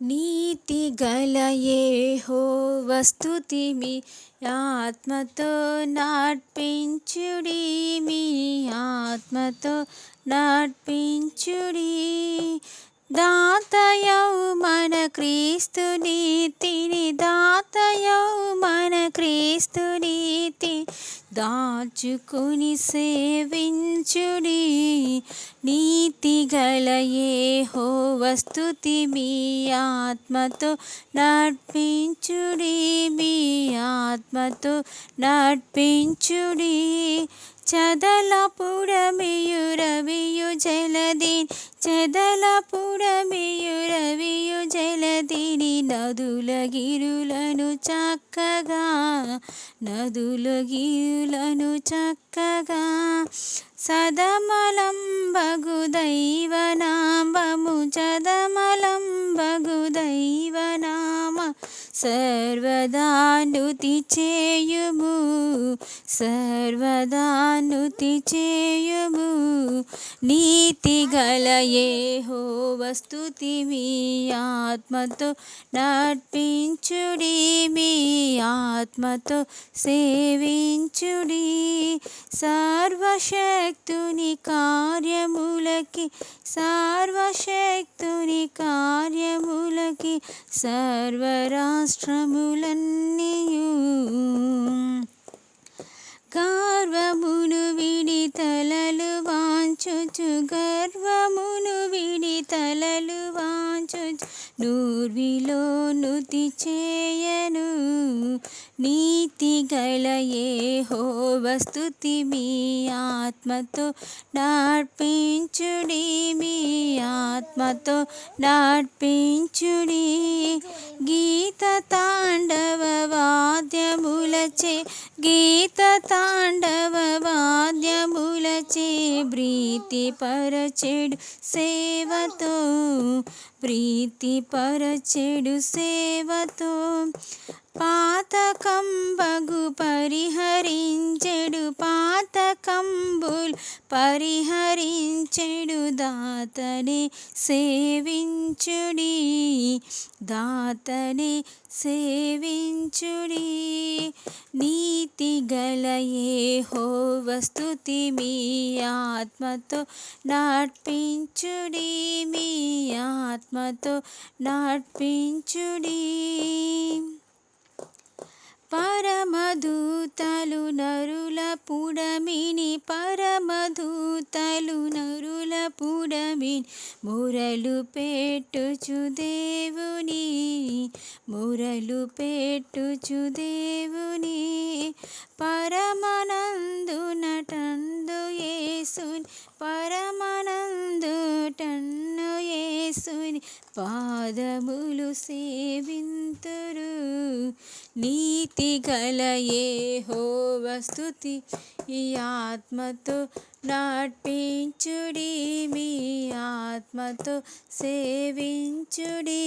నీతి గలయేహోవ వస్తుతి మీ ఆత్మతో నాట్పించుడి మీ ఆత్మతో నాట్పించుడి దాతయౌ మన క్రీస్తు నీతిని దాతయౌ మన క్రీస్తు నీతి దాచుకుని సేవించుడి నీతి గలయేహోవ వస్తుతి మీ ఆత్మతో నర్పించుడి మీ ఆత్మతో నర్పించుడి చదలపుడమియు రవియు జలదిన్ చెదల పుడమియురవియు జలదిని నదుల గిరులను చక్కగా నదుల గిరులను చక్కగా సదమలంబగు దైవ సర్వదానుతి చేయుము సర్వదానుతి చేయుము. నీతి గలయేహోవ వస్తుతి మీ ఆత్మతో నడిపించుడి మీ ఆత్మతో సేవించుడి. సర్వశక్తుని కార్యములకి సర్వశక్తుని కార్యములకి సర్వరాష్ట్రములన్నీయు. గర్వమును విడి తలలు వాంచుచు గర్వమును విడి తలలు వాంచుచు నూర్విలో నుతి చేయను. నీతి గలయేహోవ వస్తుతి మీ ఆత్మతో నర్పించుడి మీ ఆత్మతో నర్పించుడి గీత తాండవ వాద్యములచే గీత తాండవ వాద్యములచే ప్రీతి పరచెడు సేవతో ప్రీతి పరచెడు సేవతో పాతకంబగు పరిహరించెడు కంబుల్ పరిహరించెడు దాతని సేవించుడి. దాతని సేవించుడి. నీతి గలయేహోవ వస్తుతి మీ ఆత్మతో నర్పించుడి మీ ఆత్మతో నర్పించుడి పరమదూతలు నరుల పుడ మురలు పెట్టుచు దేవుని మురలు పెట్టుచు దేవుని పరమనందు నటందు యేసుని పరమనందు టన్ను యేసుని పాదములు సేవింతురు. నీతి గలయేహోవ వస్తుతి ఈ ఆత్మతో నాట్పించుడి మీ ఆత్మతో సేవించుడి.